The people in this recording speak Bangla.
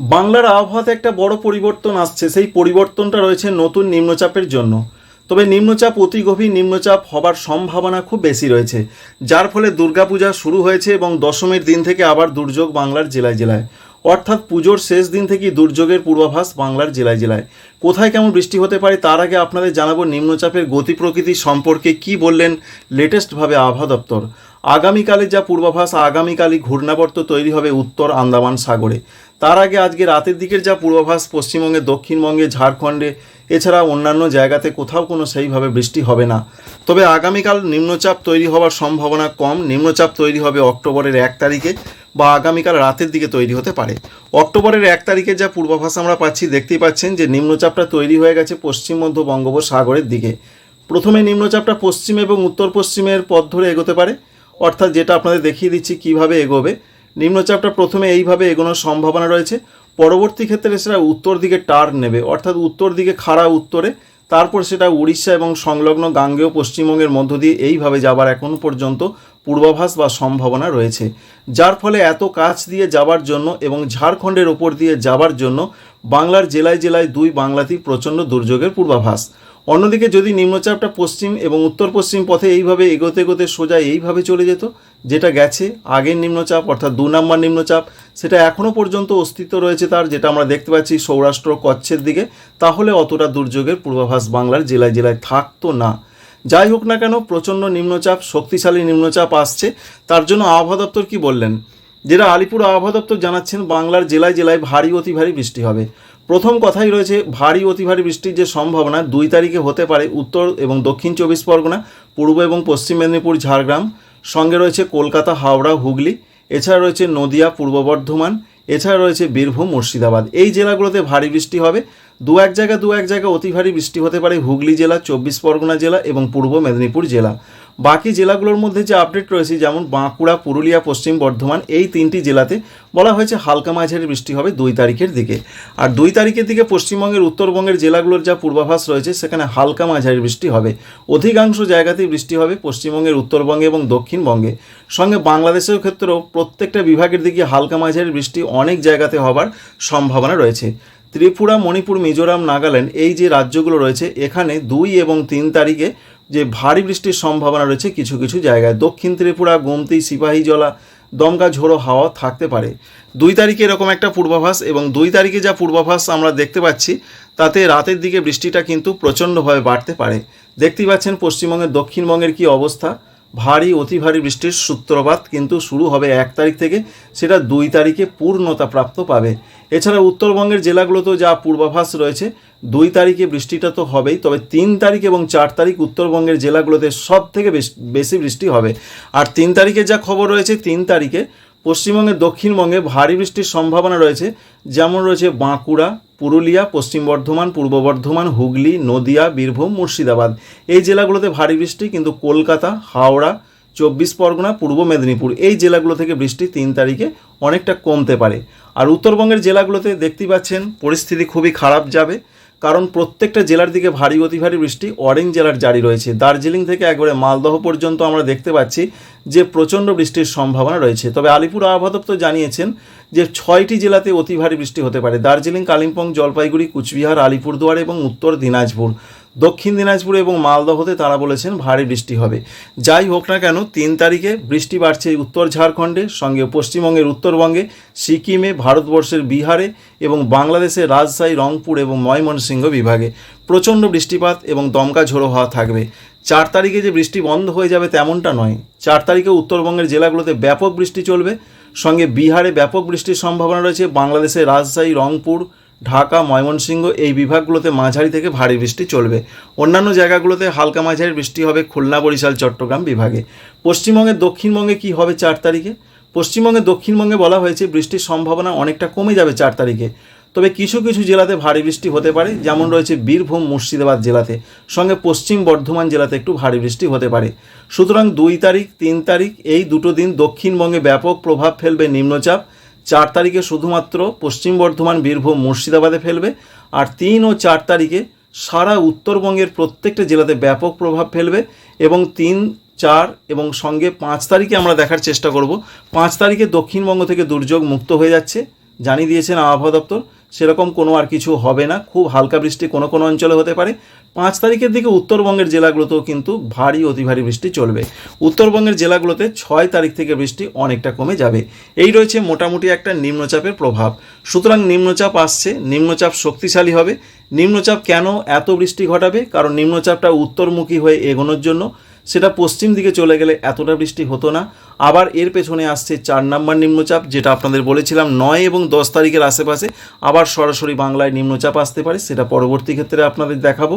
বাংলার আবহাওয়াতে একটা বড় পরিবর্তন আসছে। সেই পরিবর্তনটা রয়েছে নতুন নিম্নচাপের জন্য। তবে নিম্নচাপ অতি গভীর নিম্নচাপ হবার সম্ভাবনা খুব বেশি রয়েছে। যার ফলে দুর্গাপূজা শুরু হয়েছে এবং দশমীর দিন থেকে আবার দুর্যোগ বাংলার জেলায় জেলায়। অর্থাৎ পুজোর শেষ দিন থেকেই দুর্যোগের পূর্বাভাস বাংলার জেলায় জেলায়। কোথায় কেমন বৃষ্টি হতে পারে তার আগে আপনাদের জানাব নিম্নচাপের গতি প্রকৃতি সম্পর্কে কি বললেন লেটেস্টভাবে আবহাওয়া দপ্তর। আগামীকালে যা পূর্বাভাস, আগামীকালই ঘূর্ণাবর্ত তৈরি হবে উত্তর আন্দামান সাগরে। তার আগে আজকে রাতের দিকের যা পূর্বাভাস পশ্চিমবঙ্গে দক্ষিণবঙ্গে, ঝাড়খণ্ডে এছাড়া অন্যান্য জায়গাতে কোথাও কোনো সেইভাবে বৃষ্টি হবে না। তবে আগামীকাল নিম্নচাপ তৈরি হওয়ার সম্ভাবনা কম। নিম্নচাপ তৈরি হবে অক্টোবরের এক তারিখে বা আগামীকাল রাতের দিকে তৈরি হতে পারে। অক্টোবরের এক তারিখে যা পূর্বাভাস আমরা পাচ্ছি, দেখতেই পাচ্ছেন যে নিম্নচাপটা তৈরি হয়ে গেছে পশ্চিম মধ্য বঙ্গোপসাগরের দিকে। প্রথমে নিম্নচাপটা পশ্চিম এবং উত্তর পশ্চিমের পথ ধরে এগোতে পারে। অর্থাৎ যেটা আপনাদের দেখিয়ে দিচ্ছি কীভাবে এগোবে। নিম্নচাপটা প্রথমে এইভাবে এগোনোর সম্ভাবনা রয়েছে। পরবর্তী ক্ষেত্রে সেটা উত্তর দিকে টার্ন নেবে, অর্থাৎ উত্তর দিকে খাড়া উত্তরে। তারপর সেটা উড়িষ্যা এবং সংলগ্ন গাঙ্গেয় পশ্চিমবঙ্গের মধ্য দিয়ে এইভাবে যাবার এখন পর্যন্ত পূর্বাভাস বা সম্ভাবনা রয়েছে। যার ফলে এত কাছ দিয়ে যাবার জন্য এবং ঝাড়খণ্ডের ওপর দিয়ে যাবার জন্য বাংলার জেলায় জেলায় দুই বাংলাতেই প্রচণ্ড দুর্যোগের পূর্বাভাস। অন্যদিকে যদি নিম্নচাপটা পশ্চিম এবং উত্তর পশ্চিম পথে এইভাবে এগোতে এগোতে সোজা এইভাবে চলে যেত যেটা গেছে, আগের নিম্নচাপ, অর্থাৎ দু নম্বর নিম্নচাপ, সেটা এখনও পর্যন্ত অস্তিত্ব রয়েছে তার, যেটা আমরা দেখতে পাচ্ছি সৌরাষ্ট্র কচ্ছের দিকে। তাহলে অতটা দুর্যোগের পূর্বাভাস বাংলার জেলায় জেলায় থাকতো না। যাই হোক না কেন, প্রচণ্ড নিম্নচাপ, শক্তিশালী নিম্নচাপ আসছে। তার জন্য আবহাওয়া দপ্তর কী বললেন? যেটা আলিপুর আবহাওয়া দপ্তর জানাচ্ছেন, বাংলার জেলায় জেলায় ভারী অতি ভারী বৃষ্টি হবে। প্রথম কথাই রয়েছে, ভারী অতি ভারী বৃষ্টির যে সম্ভাবনা দুই তারিখে হতে পারে উত্তর এবং দক্ষিণ চব্বিশ পরগনা, পূর্ব এবং পশ্চিম মেদিনীপুর, ঝাড়গ্রাম। সঙ্গে রয়েছে কলকাতা, হাওড়া, হুগলি, এছাড়া রয়েছে নদিয়া, পূর্ব বর্ধমান, এছাড়া রয়েছে বীরভূম, মুর্শিদাবাদ। এই জেলাগুলোতে ভারী বৃষ্টি হবে। দু এক জায়গা, দু এক জায়গা অতি ভারী বৃষ্টি হতে পারে হুগলি জেলা, চব্বিশ পরগনা জেলা এবং পূর্ব মেদিনীপুর জেলা। বাকি জেলাগুলোর মধ্যে যে আপডেট রয়েছে, যেমন বাঁকুড়া, পুরুলিয়া, পশ্চিম বর্ধমান, এই তিনটি জেলাতে বলা হয়েছে হালকা মাঝারি বৃষ্টি হবে দুই তারিখের দিকে। আর দুই তারিখের দিকে পশ্চিমবঙ্গের, উত্তরবঙ্গের জেলাগুলোর যা পূর্বাভাস রয়েছে, সেখানে হালকা মাঝারি বৃষ্টি হবে। অধিকাংশ জায়গাতেই বৃষ্টি হবে পশ্চিমবঙ্গের, উত্তরবঙ্গে এবং দক্ষিণবঙ্গে। সঙ্গে বাংলাদেশের ক্ষেত্রেও প্রত্যেকটা বিভাগের দিকে হালকা মাঝারি বৃষ্টি অনেক জায়গাতে হবার সম্ভাবনা রয়েছে। ত্রিপুরা, মণিপুর, মিজোরাম, নাগাল্যান্ড, এই যে রাজ্যগুলো রয়েছে, এখানে দুই এবং তিন তারিখে যে ভারী বৃষ্টির সম্ভাবনা রয়েছে কিছু কিছু জায়গায়। দক্ষিণ ত্রিপুরা, গোমতি, সিপাহী জলা, দমকা, ঝোড়ো হাওয়া থাকতে পারে। দুই তারিখে এরকম একটা পূর্বাভাস এবং দুই তারিখে যা পূর্বাভাস আমরা দেখতে পাচ্ছি, তাতে রাতের দিকে বৃষ্টিটা কিন্তু প্রচণ্ডভাবে বাড়তে পারে। দেখতেই পাচ্ছেন পশ্চিমবঙ্গের দক্ষিণবঙ্গের কি অবস্থা। ভারী, অতি ভারী বৃষ্টির সূত্রপাত কিন্তু শুরু হবে এক তারিখ থেকে। সেটা দুই তারিখে পূর্ণতা প্রাপ্ত পাবে। এছাড়া উত্তরবঙ্গের জেলাগুলোতেও যা পূর্বাভাস রয়েছে, দুই তারিখে বৃষ্টিটা তো হবেই, তবে তিন তারিখ এবং চার তারিখ উত্তরবঙ্গের জেলাগুলোতে সব থেকে বেশি বৃষ্টি হবে। আর তিন তারিখে যা খবর রয়েছে, তিন তারিখে পশ্চিমবঙ্গের দক্ষিণবঙ্গে ভারী বৃষ্টির সম্ভাবনা রয়েছে। যেমন রয়েছে বাঁকুড়া, পুরুলিয়া, পশ্চিম বর্ধমান, পূর্ব বর্ধমান, হুগলি, নদিয়া, বীরভূম, মুর্শিদাবাদ। এই জেলাগুলোতে ভারী বৃষ্টি, কিন্তু কলকাতা, হাওড়া, চব্বিশ পরগনা, পূর্ব মেদিনীপুর এই জেলাগুলো থেকে বৃষ্টি তিন তারিখে অনেকটা কমতে পারে। আর উত্তরবঙ্গের জেলাগুলোতে দেখতেই পাচ্ছেন, পরিস্থিতি খুবই খারাপ যাবে। কারণ প্রত্যেকটা জেলার দিকে ভারী অতি ভারী বৃষ্টি অরেঞ্জ জেলার জারি রয়েছে। দার্জিলিং থেকে একবারে মালদহ পর্যন্ত আমরা দেখতে পাচ্ছি যে প্রচণ্ড বৃষ্টির সম্ভাবনা রয়েছে। তবে আলিপুর আবহাওয়া দপ্তর জানিয়েছেন যে ছয়টি জেলাতে অতি ভারী বৃষ্টি হতে পারে। দার্জিলিং, কালিম্পং, জলপাইগুড়ি, কুচবিহার, আলিপুরদুয়ার এবং উত্তর দিনাজপুর। দক্ষিণ দিনাজপুর এবং মালদহতে তারা বলেছেন ভারী বৃষ্টি হবে। যাই হোক না কেন, তিন তারিখে বৃষ্টি বাড়ছে উত্তর ঝাড়খণ্ডে, সঙ্গে পশ্চিমবঙ্গের উত্তরবঙ্গে, সিকিমে, ভারতবর্ষের বিহারে এবং বাংলাদেশের রাজশাহী, রংপুর এবং ময়মনসিংহ বিভাগে। প্রচণ্ড বৃষ্টিপাত এবং দমকা ঝোড়ো হওয়া থাকবে। চার তারিখে যে বৃষ্টি বন্ধ হয়ে যাবে তেমনটা নয়। চার তারিখে উত্তরবঙ্গের জেলাগুলোতে ব্যাপক বৃষ্টি চলবে। সঙ্গে বিহারে ব্যাপক বৃষ্টির সম্ভাবনা রয়েছে। বাংলাদেশের রাজশাহী, রংপুর ঢাকা, ময়মনসিংহ এই বিভাগগুলোতে মাঝারি থেকে ভারী বৃষ্টি চলবে। অন্যান্য জায়গাগুলোতে হালকা মাঝারি বৃষ্টি হবে খুলনা, বরিশাল, চট্টগ্রাম বিভাগে। পশ্চিমবঙ্গের দক্ষিণবঙ্গে কি হবে চার তারিখে? পশ্চিমবঙ্গের দক্ষিণবঙ্গে বলা হয়েছে বৃষ্টির সম্ভাবনা অনেকটা কমে যাবে চার তারিখে। তবে কিছু কিছু জেলাতে ভারী বৃষ্টি হতে পারে, যেমন রয়েছে বীরভূম, মুর্শিদাবাদ জেলাতে। সঙ্গে পশ্চিম বর্ধমান জেলাতে একটু ভারী বৃষ্টি হতে পারে। সুতরাং দুই তারিখ, তিন তারিখ এই দুটো দিন দক্ষিণবঙ্গে ব্যাপক প্রভাব ফেলবে নিম্নচাপ। চার তারিখে শুধুমাত্র পশ্চিম বর্ধমান, বীরভূম, মুর্শিদাবাদে ফেলবে আর তিন ও চার তারিখে সারা উত্তরবঙ্গের প্রত্যেকটা জেলাতে ব্যাপক প্রভাব ফেলবে এবং তিন, চার এবং সঙ্গে পাঁচ তারিখে আমরা দেখার চেষ্টা করব। পাঁচ তারিখে দক্ষিণবঙ্গ থেকে দুর্যোগ মুক্ত হয়ে যাচ্ছে, জানিয়ে দিয়েছেন আবহাওয়া দপ্তর। সেরকম কোনো আর কিছু হবে না। খুব হালকা বৃষ্টি কোনো কোনো অঞ্চলে হতে পারে। পাঁচ তারিখের দিকে উত্তরবঙ্গের জেলাগুলোতেও কিন্তু ভারী অতি ভারী বৃষ্টি চলবে। উত্তরবঙ্গের জেলাগুলোতে ছয় তারিখ থেকে বৃষ্টি অনেকটা কমে যাবে। এই রয়েছে মোটামুটি একটা নিম্নচাপের প্রভাব। সুতরাং নিম্নচাপ আসছে, নিম্নচাপ শক্তিশালী হবে। নিম্নচাপ কেন এত বৃষ্টি ঘটাবে? কারণ নিম্নচাপটা উত্তরমুখী হয়ে এগোনোর জন্য। সেটা পশ্চিম দিকে চলে গেলে এতটা বৃষ্টি হতো না। আবার এর পেছনে আসছে চার নাম্বার নিম্নচাপ, যেটা আপনাদের বলেছিলাম নয় এবং দশ তারিখের আশেপাশে আবার সরাসরি বাংলায় নিম্নচাপ আসতে পারে, সেটা পরবর্তী ক্ষেত্রে আপনাদের দেখাবো।